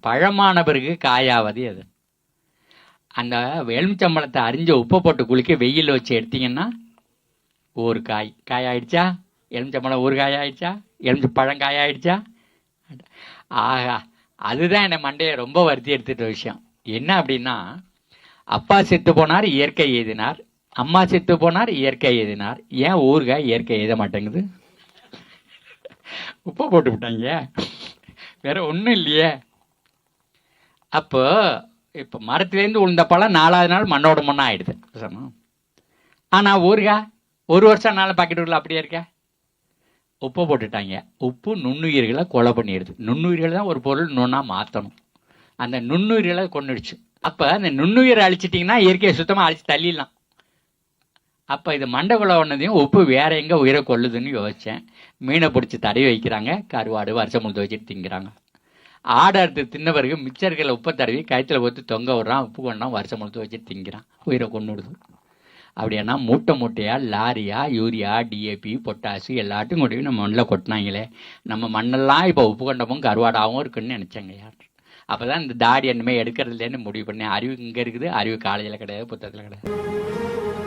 பழமான பிறகு காயாவது அது. அந்த எலுமிச்சம்பழத்தை அரிஞ்ச உப்பை போட்டு குளிக்க வெயிலில் வச்சு எடுத்தீங்கன்னா ஒரு காய். காய் ஆயிடுச்சா எலுமிச்சம்பழம் ஒரு காய் ஆயிடுச்சா எலுமிச்ச பழம் காய் ஆயிடுச்சா ஆகா அதுதான் என்னை மண்டையை ரொம்ப வருத்தி எடுத்துட்ட விஷயம். என்ன அப்படின்னா அப்பா செத்து போனார் இயற்கை எழுதினார் அம்மா செத்து போனார் இயற்கை எழுதினார் ஏன் ஊறுகாய் இயற்கை எழுத மாட்டேங்குது? உப்பை போட்டு விட்டாங்க. வேற ஒன்றும் இல்லையே. அப்போ இப்போ மரத்துலேருந்து உளுந்த பழம் நாலாவது நாள் மண்ணோட மண்ணா ஆயிடுது. சமம் ஆனால் ஊறுகாய் ஒரு வருஷம் நாள் பாக்கெட்டுக்குள்ள அப்படியே இருக்க? உப்பை போட்டுட்டாங்க. உப்பு நுண்ணுயிர்களை கொலை பண்ணிடுது. நுண்ணுயிர்கள் தான் ஒரு பொருள் நுண்ணா மாற்றணும் அந்த நுண்ணுயிர்களை கொண்டுடுச்சு அப்போ அந்த நுண்ணுயிரை அழிச்சிட்டிங்கன்னா இயற்கையை சுத்தமாக அழிச்சு தள்ளிடலாம். அப்போ இது மண்டகுல ஒன்றதையும் உப்பு வேற எங்கே உயிரை கொல்லுதுன்னு யோசித்தேன் மீனை பிடிச்சி தடவி வைக்கிறாங்க. கருவாடு வருஷம் முழுது வச்சுட்டு திங்கிறாங்க. ஆடை அறுத்து தின்ன பிறகு மிச்சர்களை உப்பை தடவி கயத்தில் போட்டு தொங்க விடுறான் உப்பு கொண்டான் வருஷம் முழுத்து வச்சு திங்கிறான். உயிரை கொண்டு விடுது அப்படின்னா மூட்டை மூட்டையா லாரியா யூரியா டிஏபி பொட்டாசு எல்லாத்தையும் கொண்டு போய் நம்ம மண்ணில் கொட்டினாங்களே. நம்ம மண்ணெல்லாம் இப்போ உப்பு கொண்டமும் கருவாடாகவும் இருக்குன்னு நினச்சாங்க யார்? அப்போ தான் இந்த தாடி என்னமே எடுக்கிறதுலேன்னு முடிவு பண்ணேன். அறிவு இங்கே இருக்குது. அறிவு காலேஜில் கிடையாது புத்தகத்தில் கிடையாது.